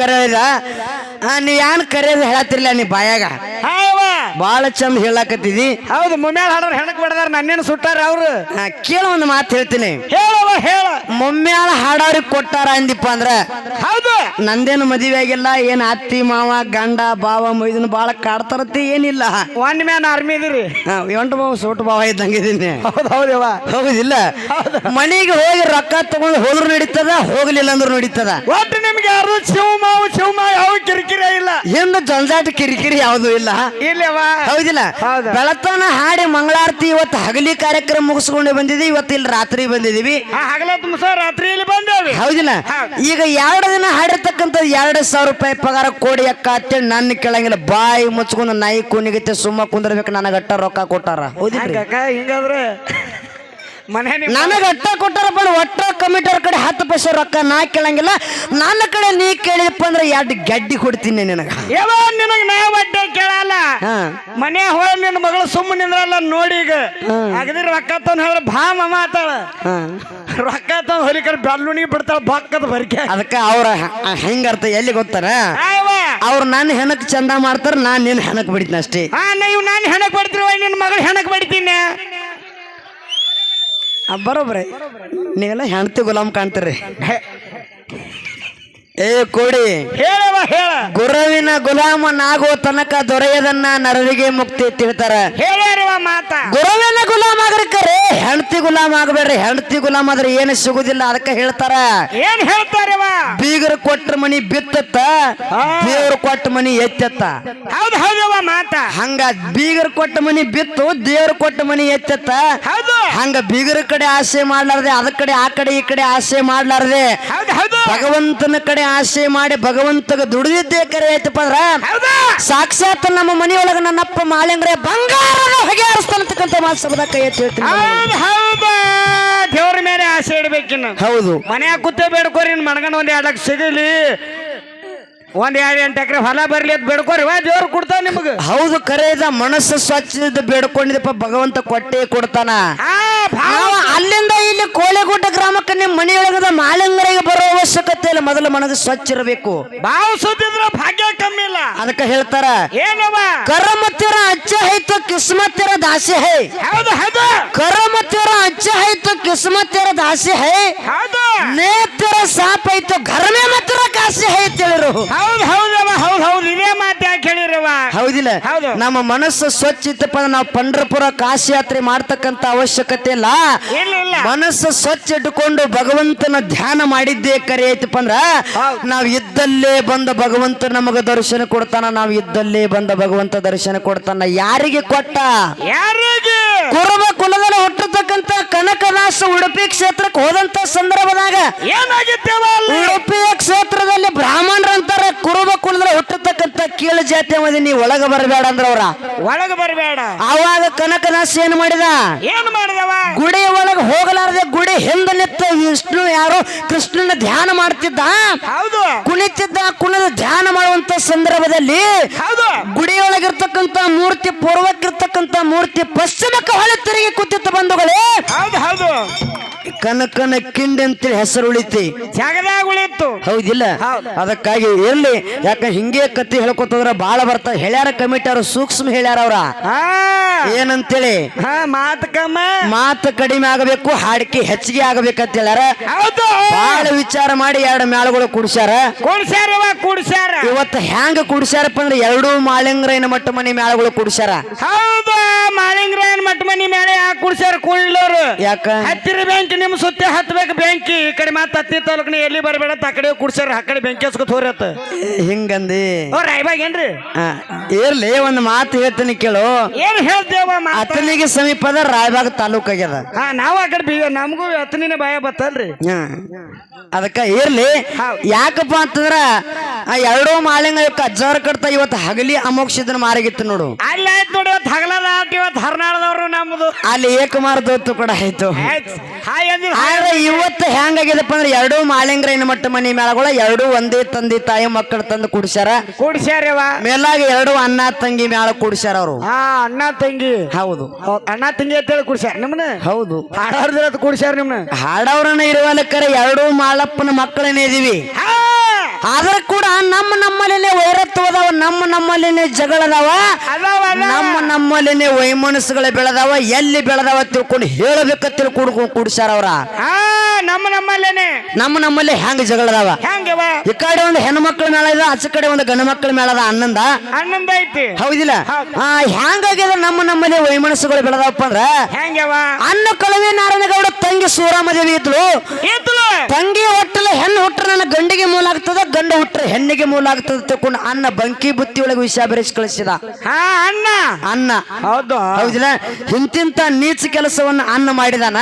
ಕರೆಯದ ನೀ ಯಾನ್ ಕರೆಯೋದು ಹೇಳತ್ತಿರ್ಲ ನೀ ಬಾಯಾಗ? ಬಾಳ ಚಂದ ಹೇಳಾಕತ್ತಿದಿ. ಹೌದು ಮುಮ್ಯಾಲ ಹಾಡೋರು ಹೆಣಕ್ ಬಿಡದಾರ ನನ್ನೇನು ಸುಟ್ಟಾರ ಅವ್ರು? ಕೇಳ ಒಂದು ಮಾತು ಹೇಳ್ತೀನಿ. ಹೇಳ. ಮೊಮ್ಮ್ಯಾಳ ಹಾಡವ್ರಿಗೆ ಕೊಟ್ಟಾರ ಅಂದಿಪ್ಪ ಅಂದ್ರ ಹೌದು ನಂದೇನು ಮದುವೆ ಆಗಿಲ್ಲ ಏನ್ ಅತ್ತಿ ಮಾವ ಗಂಡ ಬಾವ ಮೈದನ್ ಬಾಳ ಕಾಡ್ತಾರತ್ತೆ ಏನಿಲ್ಲ. ಒಂದ್ ಮ್ಯಾನ್ ಆರ್ಮಿ ಇದೀರಿ ಎಂಟು ಬಾವ ಸೋಟು ಬಾವ ಇದ್ದಂಗಿದ್ದೀನಿ ಹೌದು ಹೌದವ ಹೌದಿಲ್ಲ ಮನೆಗೆ ಹೋಗಿ ರೊಕ್ಕ ತಗೊಂಡು ಹೋದ್ರು ನಡೀತದ ಹೋಗ್ಲಿಲ್ಲ ಅಂದ್ರು ನಡೀತದ. ಒಟ್ಟು ನಿಮ್ಗೆ ಯಾರು ಶಿವಮಾವು ಶಿವಮಾವು ಯಾವ ಕಿರಿಕಿರಿ ಇಲ್ಲ. ಹಿಂದ ಜಂಜಾಟ ಕಿರಿಕಿರಿ ಯಾವುದು ಇಲ್ಲ. ಇಲ್ಲವ ಹೌದಿಲ್ಲ? ಹೌದು. ಬೆಳತನ ಹಾಡಿ ಮಂಗಳಾರತಿ ಇವತ್ತು ಹಗಲಿ ಕಾರ್ಯಕ್ರಮ ಮುಗಿಸ್ಕೊಂಡು ಬಂದಿದ್ವಿ ಇವತ್ತು ಇಲ್ಲಿ ರಾತ್ರಿ ಬಂದಿದೀವಿ. ಹಗಲ ತುಂಬ ರಾತ್ರಿ ಬಂದೇವಿ. ಹೌದಿಲ್ಲ? ಈಗ ಎರಡು ದಿನ ಹಾಡಿರ್ತಕ್ಕಂಥ ಎರಡು ಸಾವಿರ ರೂಪಾಯಿ ಪಗಾರ ಕೊಡಿ ಅಕ್ಕ ಅಂತೇಳಿ ನನ್ನ ಕೇಳಂಗಿಲ್ಲ. ಬಾಯಿ ಮುಚ್ಕೊಂಡು ನಾಯಿ ಕೂನಿಗತ್ತೆ ಸುಮ್ಮ ಕುಂದಿರ್ಬೇಕು ನನಗೆ ಅಟ್ಟ ರೊಕ್ಕ ಕೊಟ್ಟಾರ. ಹಿಂಗಾದ್ರೆ ನನಗೆ ಅಟ್ಟ ಕೊಟ್ಟಾರಪ್ಪ ಒಟ್ಟ ಕಮಿಟರ್ ಕಡೆ ಹತ್ತು ಪೈಸೆ ರೊಕ್ಕ ನಾ ಕೇಳಂಗಿಲ್ಲ. ನನ್ನ ಕಡೆ ನೀ ಕೇಳಿದಪ್ಪ ಅಂದ್ರೆ ಎರಡು ಗಡ್ಡಿ ಕೊಡ್ತೀನಿ ನಿನಗ. ನಿನಗ್ ನಾ ಬಟ್ಟೆ ಕೇಳಲ್ಲ. ಮನೆ ಹೋಳ ನಿನ್ನ ಮಗಳು ಸುಮ್ಮನೆ ನಿಂದ್ರಲ್ಲ ನೋಡಿ ಈಗ. ಅಗದಿ ರೊಕ್ಕ ತಂದು ಹೇಳಿದ್ರೆ ಭಾ ಮಮ್ಮ ಆತಾಳ ರೊಕ್ಕ ತಂದ್ ಹೊಲಿ ಬೆಲ್ಲುಣಿ ಬೆಳ್ಳುಣಿಗೆ ಬಿಡ್ತಾಳ ಬಕ್ಕದ ಬರಿಕೆ. ಅದಕ್ಕೆ ಅವ್ರ ಹೆಂಗರ್ಥ ಎಲ್ಲಿ ಗೊತ್ತಾರ. ಅವ್ರು ನನ್ನ ಹೆಣಕ್ ಚಂದ ಮಾಡ್ತಾರ ನಾನ್ ನಿನ್ನ ಹೆಣಕ್ ಬಿಡ್ತೀನಿ ಅಷ್ಟೇ. ಹಾ ನೀವು ನಾನು ಹೆಣಕ್ ಬಡ್ತಿರುವ ನಿನ್ನ ಮಗಳು ಹೆಣಕ್ ಬಿಡ್ತೀನಿ. ಬರೋಬ್ರಿ. ನೀವೆಲ್ಲ ಹೆಣ್ತಿ ಗುಲಾಮ್ ಕಾಣ್ತೀರಿ. ಏ ಕೋಡಿ. ಹೇಳವ ಹೇಳ. ಗುರುವಿನ ಗುಲಾಮನಾಗೋ ತನಕ ದೊರೆಯದನ್ನ ನರರಿಗೆ ಮುಕ್ತಿ ತಿಳ್ತಾರ. ಹೇಳ್ಯಾರವ ಮಾತ. ಗುರುವಿನ ಗುಲಾಮ್ ಆಗ್ರಿಕರೆ ಹೆಂಡತಿ ಗುಲಾಮ್ ಆಗ್ಬೇಡ್ರಿ. ಹೆಂಡತಿ ಗುಲಾಮ್ ಆದ್ರೆ ಏನು ಸಿಗುದಿಲ್ಲ ಅದಕ್ಕೆ ಹೇಳ್ತಾರ. ಏನ್ ಹೇಳ್ತಾರವ? ಬೀಗರು ಕೊಟ್ಟ ಮನಿ ಬಿತ್ತತ್ತ ದೇವ್ರು ಕೊಟ್ಟ ಮನಿ ಎತ್ತತ್ತ. ಹೌದು ಹೌದವ ಮಾತ. ಹಂಗ ಬೀಗರು ಕೊಟ್ಟ ಮನಿ ಬಿತ್ತು ದೇವ್ರು ಕೊಟ್ಟ ಮನಿ ಎತ್ತತ್ತ. ಹೌದು ಹಂಗ ಬೀಗರ ಕಡೆ ಆಸೆ ಮಾಡ್ಲಾರ್ದೆ ಅದ ಕಡೆ ಆ ಕಡೆ ಈ ಕಡೆ ಆಸೆ ಮಾಡ್ಲಾರ್ದೆ. ಭಗವಂತನ ಕಡೆ ಆಸೆ ಮಾಡಿ ಭಗವಂತಗ ದುಡಿದಿದ್ದೇ ಕರೆ ಐತಪ್ಪ ಅಂದ್ರ ಸಾಕ್ಷಾತ್ ನಮ್ಮ ಮನೆಯೊಳಗ ನನ್ನಪ್ಪ ಮಾಳಿಂಗ್ರೆ ಬಂಗಾರ ಹೊಗೆ ಆರಿಸ್ತಾನತಕ್ಕಂತ ಮಾತು ಸಭದ ಕೈ ಎತ್ತಿ ಹೇಳ್ತೀನಿ ದೇವ್ರ ಮೇಲೆ ಆಸೆ ಇಡ್ಬೇಕಿನ್ನು ಹೌದು. ಮನ್ಯಾಗ ಕುತ್ತೆ ಬೇಡ್ಕೋರಿ ಮಣಗನ ಒಂದ್ ಎರಡು ಲಕ್ಷ ಸಿಗಲಿ. ಒಂದ್ ಎರಡು ಎಂಟು ಎಕರೆ ಹೊಲ ಬರ್ಲಿ ಅಂತ ಬೇಡ್ಕೋರಿ ವಾ ದೇವ್ರು ಕೊಡ್ತಾವ ನಿಮಗ. ಹೌದು ಕರೆ ಇದ ಮನಸ್ಸು ಸ್ವಚ್ಛದ ಬೇಡ್ಕೊಂಡಿದಪ್ಪ ಭಗವಂತ ಕೊಟ್ಟೆ ಕೊಡ್ತಾನ. ಆ, ಭಾಳ ನಾವು ಅಲ್ಲಿಂದ ಇಲ್ಲಿ ಕೋಳೆಗುಡ್ಡ ಗ್ರಾಮಕ್ಕೆ ನಿಮ್ಮ ಮನೆಯೊಳಗದ ಮಾಲಿಂಗರಿಗೆ ಬರೋ ಅವಶ್ಯಕತೆ ಇಲ್ಲ ಮೊದಲು ಮನಸ್ಸು ಸ್ವಚ್ಛ ಇರಬೇಕು. ಬಾವು ಸುದ್ದಿದ್ರ ಭಾಗ್ಯ ಕಮ್ಮಿ ಇಲ್ಲ. ಅದಕ್ಕೆ ಹೇಳ್ತಾರ ಏನವ? ಕರ್ಮ ತೆರ ಅಚ್ಚ ಹೈತು ಕಿಸ್ಮತ್ ತೆರ ದಾಸಿ ಹೈ. ಹೌದು ಹೌದು. ಕರ್ಮ ತೆರ ಅಚ್ಚ ಹೈತು ಕಿಸ್ಮತ್ ತೆರ ದಾಸಿ ಹೈ. ಹೌದು. ನೇ ತೆರ ಸಾಪ್ ಐತು ಘರ್ಮೆ ಹೈ ತಿಳಿರು ಹೌದು ಹೌದವ ಹೌದು ಹೌದು. ಇದೇ ಮಾತು ಯಾಕೆ ಹೇಳಿರವ ಹೌದಿಲ್ಲ. ಹೌದು. ನಮ್ಮ ಮನಸ್ಸು ಸ್ವಚ್ಛ ಇತ್ತಪ್ಪ ಅಂದ್ರೆ ನಾವು ಪಂಡ್ರಪುರ ಕಾಶಿ ಯಾತ್ರೆ ಮಾಡ್ತಕ್ಕಂತ ಅವಶ್ಯಕತೆ ಇಲ್ಲ. ಇಲ್ಲ ಇಲ್ಲ. ಮನಸ್ಸು ಸ್ವಚ್ಛ ಇಟ್ಟುಕೊಂಡು ಭಗವಂತನ ಧ್ಯಾನ ಮಾಡಿದ್ದೇ ಕರೆ ಐತಪ್ಪ ಅಂದ್ರ. ನಾವ್ ಇದ್ದಲ್ಲೇ ಬಂದ ಭಗವಂತ ನಮಗ ದರ್ಶನ ಕೊಡ್ತಾನ ನಾವ್ ಇದ್ದಲ್ಲೇ ಬಂದ ಭಗವಂತ ದರ್ಶನ ಕೊಡ್ತಾನ. ಯಾರಿಗೆ ಕೊಟ್ಟ? ಯಾರಿಗೆ? ಕುರುಬ ಕುಲದಲ್ಲಿ ಹುಟ್ಟತಕ್ಕಂತ ಕನಕದಾಸ ಉಡುಪಿ ಕ್ಷೇತ್ರಕ್ಕೆ ಹೋದಂತ ಸಂದರ್ಭದಾಗ ಏನಾಗಿತ್ತೇವ ಉಡುಪಿಯ ಕ್ಷೇತ್ರದಲ್ಲಿ ಬ್ರಾಹ್ಮಣರು ಅಂತಾರ ಕುರುಬ ಕುಲದಲ್ಲಿ ಹುಟ್ಟತಕ್ಕಂತ ಕೀಳು ಜಾತಿ ಮದಿ ನೀ ಒಳಗ ಬರಬೇಡ ಅಂದ್ರ ಅವ್ರ ಒಳಗ ಬರಬೇಡ. ಆವಾಗ ಕನಕದಾಸ ಏನ್ ಮಾಡಿದ? ಏನ್ ಮಾಡಿದವ? ಗುಡಿ ಒಳಗ ಹೋಗಲಾರದೆ ಗುಡಿ ಹಿಂದೆ ನಿತ್ತ ವಿಷ್ಣು ಯಾರು ಕೃಷ್ಣನ ಧ್ಯಾನ ಮಾಡ್ತಿದ್ದ? ಹೌದು. ಕುಣಿತಿದ್ದ ಕುಣದ ಧ್ಯಾನ ಮಾಡುವಂತ ಸಂದರ್ಭದಲ್ಲಿ ಹೌದು. ಗುಡಿಯೊಳಗಿರ್ತಕ್ಕಂತ ಮೂರ್ತಿ ಪೂರ್ವಕ್ಕಿರ್ತಕ್ಕಂತ ಮೂರ್ತಿ ಪಶ್ಚಿಮಕ್ಕೆ ಹೊಳೆ ತಿರುಗಿ ಕೂತಿತ್ತು ಬಂಧುಗಳೇ. ಹೌದು ಹೌದು. ಕನಕನ ಕಿಂಡಿ ಅಂತೇಳಿ ಹೆಸರು ಉಳಿತಿ. ಜಾಗದಾಗ ಉಳಿತು ಹೌದಿಲ್ಲ? ಹೌದು. ಅದಕ್ಕಾಗಿ ಇರ್ಲಿ. ಯಾಕ ಹಿಂಗೆ ಕತ್ತಿ ಹೇಳ್ಕೊತಂದ್ರ ಬಾಳ ಬರ್ತಾವ ಹೇಳ್ಯಾರ ಕಮಿಟಿ ಅವ್ರು ಸೂಕ್ಷ್ಮ ಹೇಳ್ಯಾರ ಅವ್ರ. ಏನಂತೇಳಿ? ಹಾ ಮಾತು ಕಮ್ಮ. ಮಾತು ಕಡಿಮೆ ಆಗಬೇಕು ಹಾಡಿಕೆ ಹೆಚ್ಚಿಗೆ ಆಗಬೇಕಂತ ಹೇಳ್ಯಾರ. ಹೌದು. ಬಾಳ ವಿಚಾರ ಮಾಡಿ ಎರಡು ಮೇಳಗಳು ಕುಡ್ಸ್ಯಾರ. ಕುಡ್ಸ್ಯಾರ ಕುಡ್ಸ್ಯಾರ. ಇವತ್ತು ಹೆಂಗ ಕುಡ್ಸ್ಯಾರಪ್ಪ ಅಂದ್ರೆ ಎರಡು ಮಾಳಿಂಗ್ರೈನ ಮಟ್ಟ ಮನಿ ಮೇಳಗಳು ಕುಡ್ಸ್ಯಾರ. ಹೌದು ಮಾಲಿಂಗ್ರಾಯನ್ ಮಟ್ಟ ಮನಿ ಮೇಲೆ ಯಾಕೆ ಕುಡ್ಸ್ಯಾರ ಕುಳ್ಳೋರು ಯಾಕ? ಹತ್ತಿರ ಬೆಂಕಿ ನಿಮ್ ಸುತ್ತ ಹತ್ಬೇಕು ಬೆಂಕಿ. ಈ ಕಡೆ ಮಾತು ಹತ್ತಿ ತಾಲೂಕಿನ ಎಲ್ಲಿ ಬರಬೇಡ ಆ ಕಡೆ ಕುಡ್ಸ್ಯಾರ ಆ ಕಡೆ ಬೆಂಕಿ ಹಚ್ಕೊತ ಹೋರತ್ತ ಹಿಂಗಂದಿ? ಓ ರಾಯ್ಬಾಗ್ ಏನ್ರಿ? ಆ, ಇರ್ಲಿ ಒಂದು ಮಾತು ಹೇಳ್ತೀನಿ ಕೇಳು. ಏನ್ ಹೇಳ್ತೇವ ಮಾತ? ಅತನಿಗೆ ಸಮೀಪದ ರಾಯಬಾಗ ತಾಲೂಕ್ ಆಗ್ಯದ ಹಾ ನಾವು ಆ ಕಡೆ ಬೀಗ ನಮಗೂ ಅತ್ನಿನ ಭಯ ಬತ್ತಲ್ರಿ. ಹಾ. ಅದಕ್ಕ ಇರ್ಲಿ. ಯಾಕಪ್ಪ ಅಂತಂದ್ರ ಆ ಎರಡೂ ಮಾಲಿಂಗ ಅಜ್ಜಾರ ಕಡ್ತ ಇವತ್ತು ಹಗಲಿ ಅಮೋಕ್ಷದನ ಮಾರಿಗಿತ್ತು ನೋಡು. ಅಲ್ಲಿ ಆಯ್ತು ನೋಡಿ ಇವತ್ತು ಹಗಲದ ಆಟ ಇವತ್ತು ಹರ್ನಾಳದವ್ರು ನಮ್ದು. ಅಲ್ಲಿ ಏಕಮಾರ ದೋತು ಕೂಡ ಆಯ್ತು. ಆಯ್ತ್. ಹಾಯ್ ಅಂದಿದ್ ಆದ್ರೆ ಇವತ್ತು ಹೆಂಗಾಗಿದಪ್ಪ ಅಂದ್ರೆ ಎರಡೂ ಮಾಲಿಂಗ್ರೈನ ಮಟ್ಟ ಮನಿ ಮೇಳಗಳ ಎರಡೂ ಒಂದೇ ತಂದೆ ತಾಯಿ ಮಕ್ಕಳು ತಂದು ಕುಡ್ಸ್ಯಾರ. ಕೂಡ್ಸ್ಯಾರವ ಮೇಲಾಗ ಎರಡು ಅಣ್ಣ ತಂಗಿ ಮೇಳ ಕುಡಿಸ್ಯಾರ ಅವರು. ಹಾ ಅಣ್ಣ ತಂಗಿ ಹೌದು. ಹೌದ್, ಅಣ್ಣ ತಂಗಿ ಅಂತೇಳಿ ಕುಡ್ಸ್ಯಾರ ನಿಮ್ಮನ್ನ ಹೌದು. ಹಾಡಾರ್ದಿರ ಕುಡ್ಸ್ಯಾರ ನಿಮ್ಮನ್ನ ಹಾಡವ್ರನ್ನ ಇರುವಲಕ್ಕರ ಎರಡೂ ಮಾಳಪ್ಪನ ಮಕ್ಕಳನ್ನೇ ಇದೀವಿ. ಆದ್ರೆ ಕೂಡ ನಮ್ಮ ನಮ್ಮಲ್ಲಿನೇ ವೈರತ್ವ ಅದಾವ ನಮ್ಮ ನಮ್ಮಲ್ಲಿನೇ ಜಗಳದವ. ನಮ್ಮ ನಮ್ಮಲ್ಲಿನೇ ವೈಮನಸ್ಸುಗಳ ಬೆಳೆದಾವ ಎಲ್ಲಿ ಬೆಳೆದಾವ ತಿಳ್ಕೊಂಡು ಹೇಳಬೇಕ ತಿಳ್ಕೊಂಡು ಕುಡಿಸ್ಯಾರ ಅವ್ರ. ನಮ್ಮ ನಮ್ಮಲ್ಲೇನೆ. ನಮ್ಮ ನಮ್ಮಲ್ಲಿ ಹೆಂಗ್ ಜಗಳದಾವ? ಹೆಂಗವ ಈ ಕಡೆ ಒಂದು ಹೆಣ್ಮಕ್ಳ ಮೇಳ ಇದೆ ಆಚೆ ಕಡೆ ಒಂದು ಗಂಡು ಮಕ್ಕಳ ಅದ ಅನ್ನಂದ ಆನಂದ ಐತಿ. ಹೌದಿಲ್ಲ? ಹೌದು. ಆ ಹೆಂಗಾಗ್ಯದ ನಮ್ಮ ನಮ್ಮಲ್ಲಿ ವೈಮನಸ್ಸುಗಳು ಬೆಳೆದವಪ್ಪ ಅಂದ್ರ? ಹೆಂಗವ ಅನ್ನ ಕಳವಿ ನಾರಾಯಣಗೌಡ ತಂಗಿ ಸೂರಾಮದೇವಿ ಇದ್ಲು. ಇದ್ಲು. ತಂಗಿ ಹುಟ್ಟಲ ಹೆಣ್ಣು ಹುಟ್ಟರೆ ನನ್ನ ಗಂಡಿಗೆ ಮೂಲ ಆಗ್ತದ ಗಂಡು ಹುಟ್ಟರೆ ಹೆಣ್ಣಿಗೆ ಮೂಲ ಆಗ್ತದ ತಕೊಂಡು ಅನ್ನ ಬಂಕಿ ಬುತ್ತಿ ಒಳಗೆ ವಿಷ ಬೆರೆಸಿ ಕಳಿಸಿದ. ಹಾ ಅಣ್ಣ ಅನ್ನ. ಹೌದು. ಹೌದಿಲ್ಲ? ಇಂತಿಂತ ನೀಚ ಕೆಲಸವನ್ನ ಅನ್ನ ಮಾಡಿದಾನ?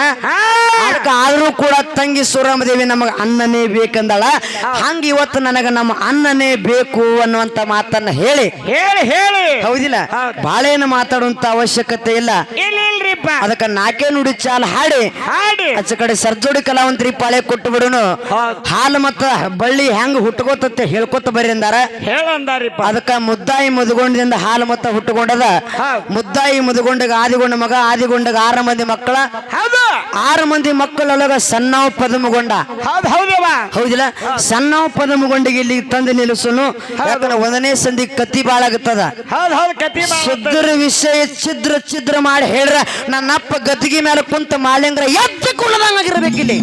ಅದಕ್ಕೆ ಆದ್ರೂ ಕೂಡ ತಂಗಿ ಸೂರಮದೇವಿ ನಮಗ ಅನ್ನನೇ ಬೇಕಂದಳ. ಹಂಗ ಇವತ್ತು ನನಗೆ ನಮ್ಮ ಅನ್ನನೇ ಬೇಕು ಅನ್ನುವಂತ ಮಾತನ್ನ ಹೇಳಿ. ಹೇಳಿ ಹೇಳಿ. ಹೌದಿಲ್ಲ? ಹೌದು. ಬಾಳೇನು ಮಾತಾಡುವಂತ ಅವಶ್ಯಕತೆ ಇಲ್ಲ. ಅದಕ್ಕ ನಾಕೆ ನುಡಿ ಚಾಲ್ ಹಾಡಿ. ಹಾಡಿ. ಆಚೆ ಕಡೆ ಸರ್ಜೋಡಿ ಕಲಾವಂತರಿ ಪಾಳೆ ಕೊಟ್ಟು ಬಿಡುನು. ಹಾಲು ಮತ್ತ ಬಳ್ಳಿ ಹೆಂಗ್ ಹುಟ್ಕೋತತ್ತೆ ಹೇಳ್ಕೊತ ಬರ್ರಿ ಅಂದಾರ. ಹೇಳಂದಾರಿಪ್ಪ ಅದಕ್ಕ ಮುದ್ದಾಯಿ ಮುದುಗೊಂಡದಿಂದ ಹಾಲು ಮತ್ತ ಹುಟ್ಟುಕೊಂಡದ. ಮುದ್ದಾಯಿ ಮುದುಗೊಂಡಗ ಆದಿಗೊಂಡ ಮಗ ಆದಿಗೊಂಡಗ ಆರು ಮಂದಿ ಮಕ್ಕಳ. ಹೌದು. ಆರು ಮಂದಿ ಮಕ್ಕಳೊಳಗ ಸಣ್ಣವ್ ಪದಮಗೊಂಡ. ಹೌದಿಲ್ಲ? ಸಣ್ಣವ್ ಪದಮಗೊಂಡಿಗೆ ಇಲ್ಲಿ ತಂದು ನಿಲ್ಲಿಸನು. ಯಾಕಂದ್ರೆ ಒಂದನೇ ಸಂಧಿ ಕತ್ತಿ ಬಾಳಾಗುತ್ತದ. ಸುದ್ರ ವಿಷಯ ಛಿದ್ರ ಛಿದ್ರ ಮಾಡಿ ಹೇಳ್ರ. ನನ್ನಪ್ಪ ಗದ್ದಿಗೆ ಮೇಲೆ ಕುಂತ ಮಾಲಿಂಗ್ರ ಎದ್ದು ಕುಳ್ಳದಂಗಾಗಿರ್ಬೇಕಿಲ್ಲಿ.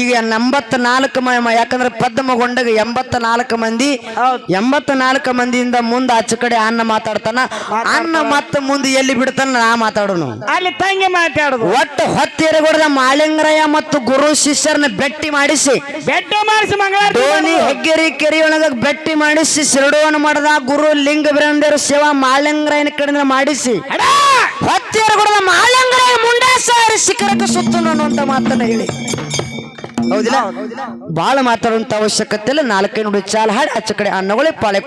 ಈಗ ಎಂಬತ್ತ ನಾಲ್ಕು ಯಾಕಂದ್ರೆ ಪದ್ಮಗೊಂಡಾಗ ಎಂಬತ್ತ ನಾಲ್ಕು ಮಂದಿ ಹೌದು. ಎಂಬತ್ತ ನಾಲ್ಕು ಮಂದಿಯಿಂದ ಮುಂದೆ ಆಚೆ ಕಡೆ ಅನ್ನ ಮಾತಾಡ್ತಾನ. ಅನ್ನ ಮತ್ತೆ ಮುಂದೆ ಎಲ್ಲಿ ಬಿಡ್ತಾನ ನಾ ಮಾತಾಡೋನು. ಅಲ್ಲಿ ತಂಗಿ ಮಾತಾಡುದು. ಒಟ್ಟು ಹೊತ್ತೇರಗೊಡದ ಮಾಳಿಂಗರಯ್ಯ ಮತ್ತು ಗುರು ಶಿಷ್ಯರನ್ನ ಬೆಟ್ಟಿ ಮಾಡಿಸಿ. ಬೆಟ್ಟ ಮಾಡಿಸಿ ಮಂಗಳಿ ಡೋನಿ ಹೆಗ್ಗೆರಿ ಕೆರೆಯೊಳಗ ಭೆಟ್ಟಿ ಮಾಡಿಸಿ ಶಿರಡೋಣ ಮಾಡದ ಗುರು ಲಿಂಗ ಬಿರಂದಿರ ಸೇವಾ ಮಾಳಿಂಗರಾಯನ ಕಡೆಯಿಂದ ಮಾಡಿಸಿ. ಹೊತ್ತೇರಗೊಡದ ಮಾಳಿಂಗರಾಯ ಮುಂಡೆ ಸಾರಿ ಶಿಖರಕ್ಕೆ ಸುತ್ತನು ಅಂತ ಮಾತನ್ನ ಹೇಳಿ. ಹೌದಿಲ್ಲ? ಬಾಳ ಮಾತಾಡುವಂತ ಅವಶ್ಯಕತೆ ಇಲ್ಲ. ನಾಲ್ಕೈ ನುಡಿ ಚಾಲ ಹಾಡಿ ಆಚೆ ಕಡೆ ಅನ್ನಗಳೇ ಪಾಳೆ.